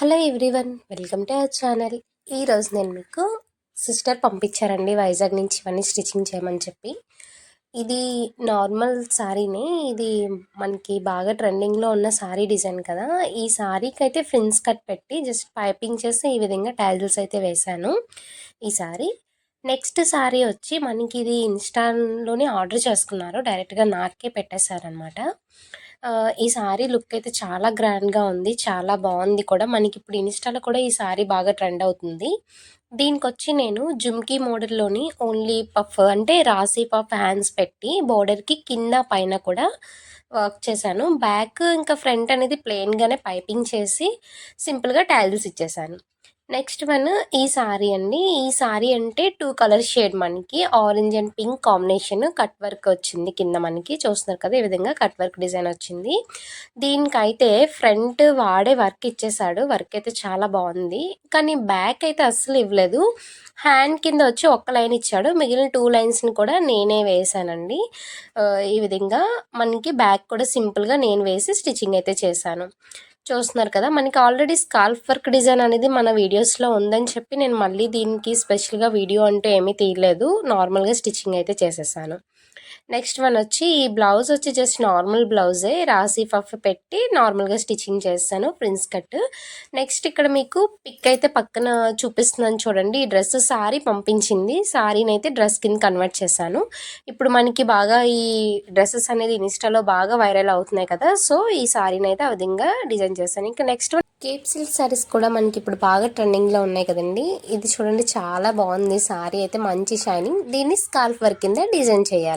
Hello everyone welcome to our channel. ఈరోజు నేను మీకు సిస్టర్ పంపించారండి వైజాగ్ నుంచి ఇవన్నీ స్టిచ్చింగ్ చేయమని చెప్పి. ఇది నార్మల్ శారీనే ఇది మనకి బాగా ట్రెండింగ్లో ఉన్న శారీ డిజైన్ కదా. ఈ శారీకి అయితే ఫ్రిన్స్ కట్ పెట్టి జస్ట్ పైపింగ్ చేసి ఈ విధంగా టైల్స్ అయితే వేశాను ఈ శారీ నెక్స్ట్ శారీ వచ్చి మనకి ఇది ఇన్స్టాలోనే ఆర్డర్ చేసుకున్నారు. డైరెక్ట్గా నాకే పెట్టేశారనమాట ఈ సారీ లుక్ అయితే చాలా గ్రాండ్గా ఉంది. చాలా బాగుంది కూడా. మనకి ఇప్పుడు ఇన్స్టాలో కూడా ఈ సారీ బాగా ట్రెండ్ అవుతుంది. దీనికి వచ్చి నేను జుమ్కీ మోడల్లోని ఓన్లీ పఫ్ అంటే రాసి పఫ్ హ్యాండ్స్ పెట్టి బోర్డర్కి కింద పైన కూడా వర్క్ చేశాను. బ్యాక్ ఇంకా ఫ్రంట్ అనేది ప్లెయిన్గానే పైపింగ్ చేసి సింపుల్గా టైల్స్ ఇచ్చేసాను. నెక్స్ట్ వన్ ఈ సారీ అండి. ఈ సారీ అంటే టూ కలర్ షేడ్ మనకి. Orange and pink combination cut work వచ్చింది కింద మనకి. చూస్తున్నారు కదా ఈ విధంగా కట్ వర్క్ డిజైన్ వచ్చింది. దీనికైతే ఫ్రంట్ వాడే వర్క్ ఇచ్చేసాడు. వర్క్ అయితే చాలా బాగుంది. కానీ బ్యాక్ అయితే అస్సలు ఇవ్వలేదు. హ్యాండ్ కింద వచ్చి ఒక్క లైన్ ఇచ్చాడు. మిగిలిన టూ లైన్స్ని కూడా నేనే వేసానండి. ఈ విధంగా మనకి బ్యాక్ కూడా సింపుల్గా నేను వేసి స్టిచ్చింగ్ అయితే చేశాను. చూస్తున్నారు కదా మనకి ఆల్రెడీ స్కాల్ఫ్ వర్క్ డిజైన్ అనేది మన వీడియోస్లో ఉందని చెప్పి నేను మళ్ళీ దీనికి స్పెషల్గా వీడియో అంటూ ఏమీ తీయలేదు. నార్మల్గా స్టిచ్చింగ్ అయితే చేసేసాను. నెక్స్ట్ వన్ వచ్చి ఈ బ్లౌజ్ వచ్చి జస్ట్ నార్మల్ బ్లౌజే రాసి పఫ్ పెట్టి నార్మల్గా స్టిచ్చింగ్ చేస్తాను ప్రిన్స్ కట్ నెక్స్ట్ ఇక్కడ మీకు పిక్ అయితే పక్కన చూపిస్తున్నాను చూడండి. ఈ డ్రెస్ సారీ పంపించింది. సారీని అయితే డ్రెస్ కింద కన్వర్ట్ చేశాను. ఇప్పుడు మనకి బాగా ఈ డ్రెస్సెస్ అనేది ఇన్స్టాలో బాగా వైరల్ అవుతున్నాయి కదా సో ఈ సారీని అయితే ఆ విధంగా డిజైన్ చేశాను ఇంకా నెక్స్ట్ కేప్ సిల్క్ సారీస్ కూడా మనకి ఇప్పుడు బాగా ట్రెండింగ్లో ఉన్నాయి కదండి. ఇది చూడండి చాలా బాగుంది. సారీ అయితే మంచి షైనింగ్ దీన్ని స్కాల్ఫ్ వర్క్ కింద డిజైన్ చేయాలి.